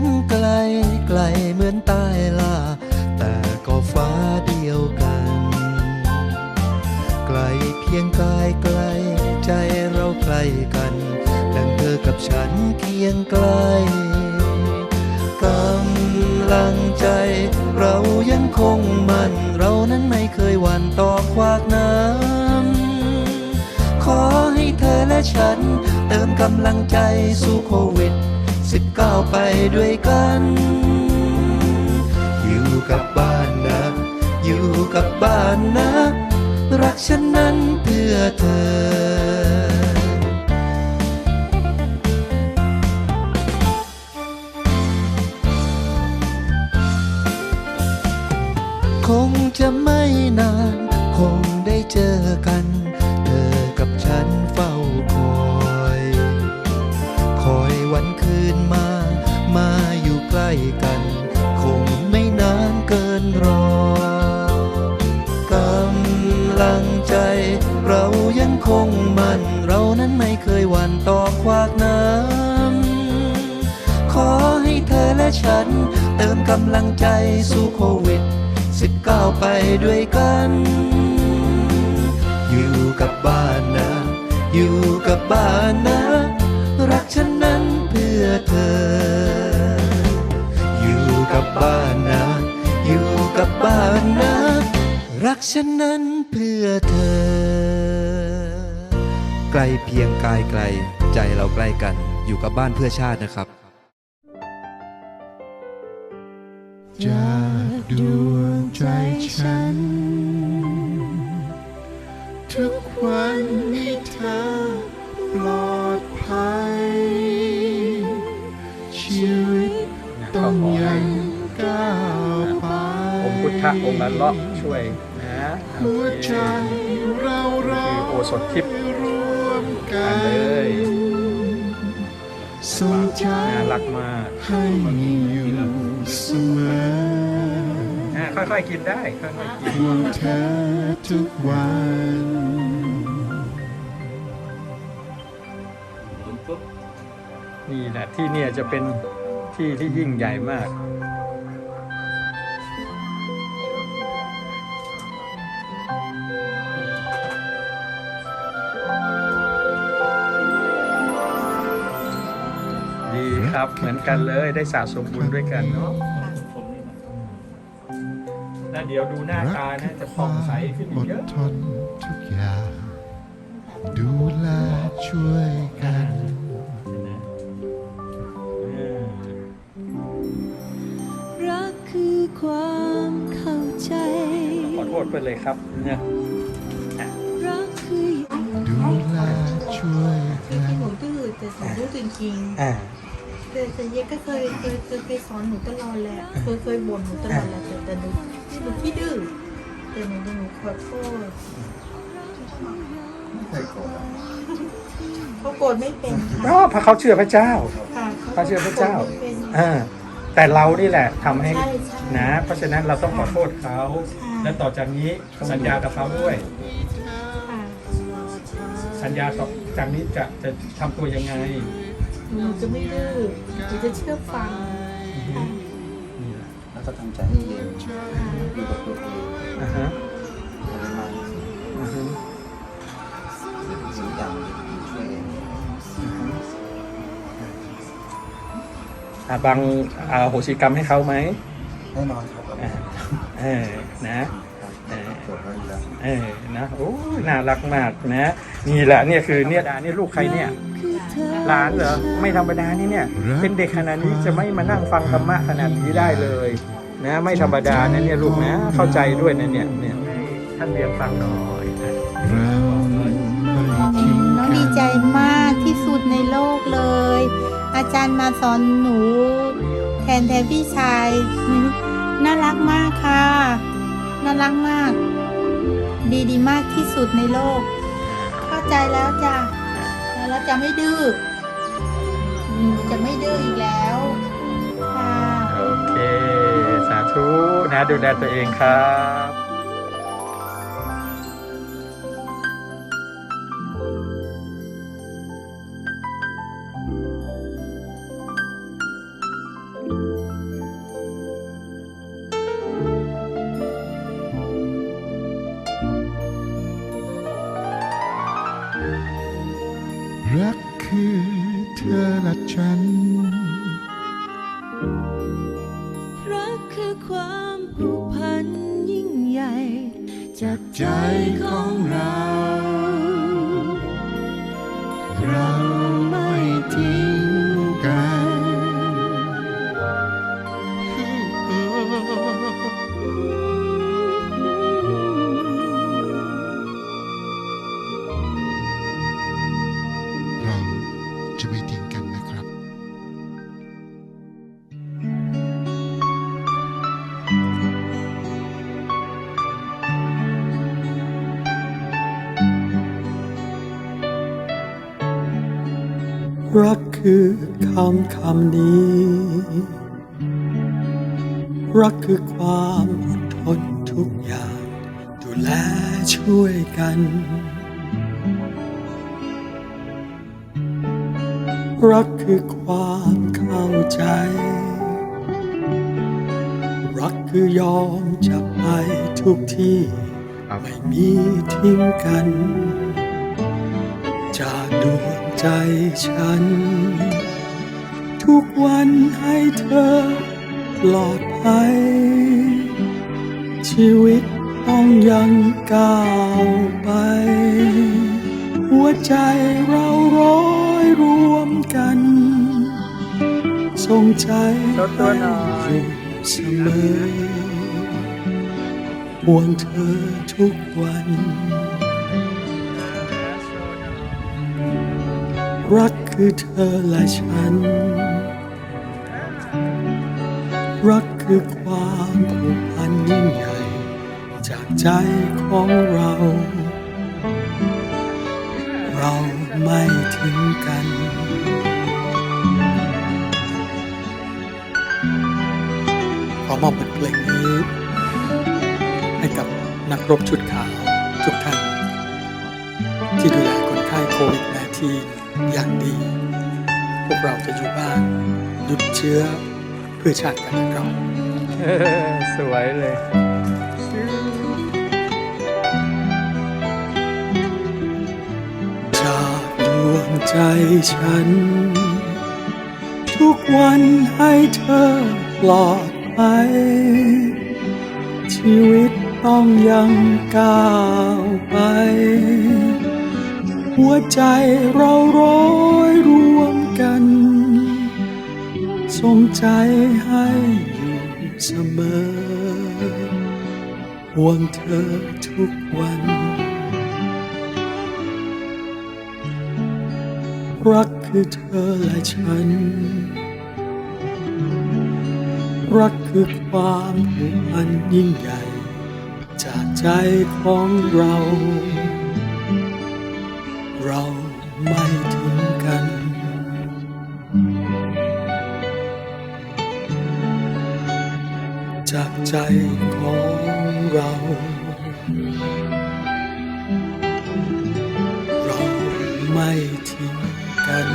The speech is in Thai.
นไกลไกลเหมือนใต้ล่าแต่ก็ฟ้าเดียวกัน ไกลเพียงกายไกล ใจเราใกล้กัน ดังเธอกับฉันเคียงไกลกำลังใจ เรายังคงมันเรานั้นไม่เคยหวั่นต่อควากน้ำขอให้เธอและฉัน เติมกำลังใจสู้โควิด สิบเก้าไปด้วยกัน อยู่กับบ้านนะ อยู่กับบ้านนะ รักฉันนั้นเพื่อเธอ เรายังคงมั่น เรานั้นไม่เคยหวั่นต่อควากน้ำ ขอให้เธอและฉัน เติมกำลังใจสู้โควิด 19 ไปด้วยกัน อยู่กับบ้านนะ อยู่กับบ้านนะ รักฉันนั้นเพื่อเธอ อยู่กับบ้านนะ รักฉันนั้นเพื่อเธอ ไกลเพียงกายไกล ใจเราใกล้กันอยู่กับบ้านเพื่อชาตินะครับ จากดวงใจฉัน ทุกวันให้เธอปลอดภัย ชีวิตต้องยังก้าวไป องค์พุทธองค์ละเลาะช่วยนะ หัวใจเราเราคือโอสถทิพย์ร่วมกัทานนเลยส่งใจน่ารักมากให้อยู่เสมออ่าค่อยๆกินได้ค่อยๆกินห่วงเธอทุกวันนี่แหละที่เนี่ยจะเป็นที่ที่ยิ่งใหญ่มาก ครับ เหมือนกันเลยได้สะสมบุญด้วยกันเนาะแล้วเดี๋ยวดูหน้าตานะจะผ่องใสขึ้นอีอกดเยอะทนทุกอย่าง ดูแลช่วยกันรักคือความเข้าใจขอโทษไปเลยครับเนี่ยรักคือดูแลช่วยจกัริงนๆหนูดื้อแต่สอนดื้อจริงอ่าๆ แต่แต่เยก็เคยเคยเคยเคยสอนหนูตลอดแหละเคยเคยบ่นหนูตลอดแหละแต่แต่หนูหนูที่ดื้อแต่หนูหนูขอโทษเขาโกรธไม่เป็นก็เพราะเขาเชื่อพระเจ้า ค่ะเขาเชื่อพระเจ้าโกธไม่เป็นอ่าแต่เรานี่แหละทำให้ใช่ใช่นะ เพราะฉะนั้นเราต้องขอโทษเขา ค่ะและต่อจากนี้สัญญากับเขาด้วย ค่ะสัญญาต่อจากนี้จะจะทำตัวยังไง หนูจะไม่ดื้อหนูจะเชื่อฟังค่ะแล้วก็ทำใจให้เย็นค่ะอยู่กับตัวเองอ่าฮะอย่าไปมันอ่าฮะสิ่งอย่างช่วยเองอ่าบางอาโหสิกรรมให้เขาไหมแน่นอนครับอ่าเออนะ เออตรวจแล้วอยู่แล้วเออนะโอ้ยน่ารักมากนะนี่แหละเนี่ยคือเนี่ยนี่ลูกใครเนี่ยคือเธอหลานเหรอไม่ธรรมดานี่เนี่ย เป็นเด็กขนาดนี้จะไม่มานั่งฟังธรรมะขนาดนี้ได้เลยนะไม่ธรรมดานะเนี่ยลูกนะเข้าใจด้วยนะเนี่ยเนี่ยท่านเรียนฟังหน่อยนะเราไม่ทิ้งน้องกัดีนใจมากที่สุดในโลกเลย อาจารย์มาสอนหนู แทนแทนพี่ชายน่ารักมากค่ะ น่ารักมาก ดีดีมากที่สุดในโลก เข้าใจแล้วจ้ะแล้วจะไม่ดื้อจะไม่ดื้ออีกแล้วค่ะโอเค สาธุนะดูแลตัวเองครับ รักคือเธอและฉัน รักคือความผูกพันยิ่งใหญ่ จากใจของ รักคือคำคำนี้ รักคือความอดทนทุกอย่าง ดูแลช่วยกัน รักคือความเข้าใจ รักคือยอมจะไปทุกที่ครับไม่มีทิ้งกัน จากดวง ใจฉัน ทุกวันให้เธอปลอดภัย ชีวิตต้องยังก้าวไป หัวใจเราร้อยรวมกันส่งใจลดตัวหน่อยอยู่เสมอห่วงเธอทุกวัน รักคือเธอและฉัน รักคือความผูกพันยิ่งใหญ่ จากใจของเรา เราไม่ทิ้งกันขอมอบบทเพลงนี้ ให้กับนักรบชุดขาวทุกท่านที่ดูแลคนไข้โควิด -19 อย่างดี พวกเราจะอยู่บ้านหยุดเชื้อเพื่อชาติกันนะครับเออสวยเลยจากดวงใจฉัน ทุกวันให้เธอปลอดภัยชีวิตต้องยังก้าวไป หัวใจเราร้อยรวมกันส่งใจให้อยู่เสมอ ห่วงเธอทุกวัน รักคือเธอและฉัน รักคือความผูกพันยิ่งใหญ่ จากใจของเรา เราไม่ถึงกัน จากใจของเรา เราไม่ทิ้งกัน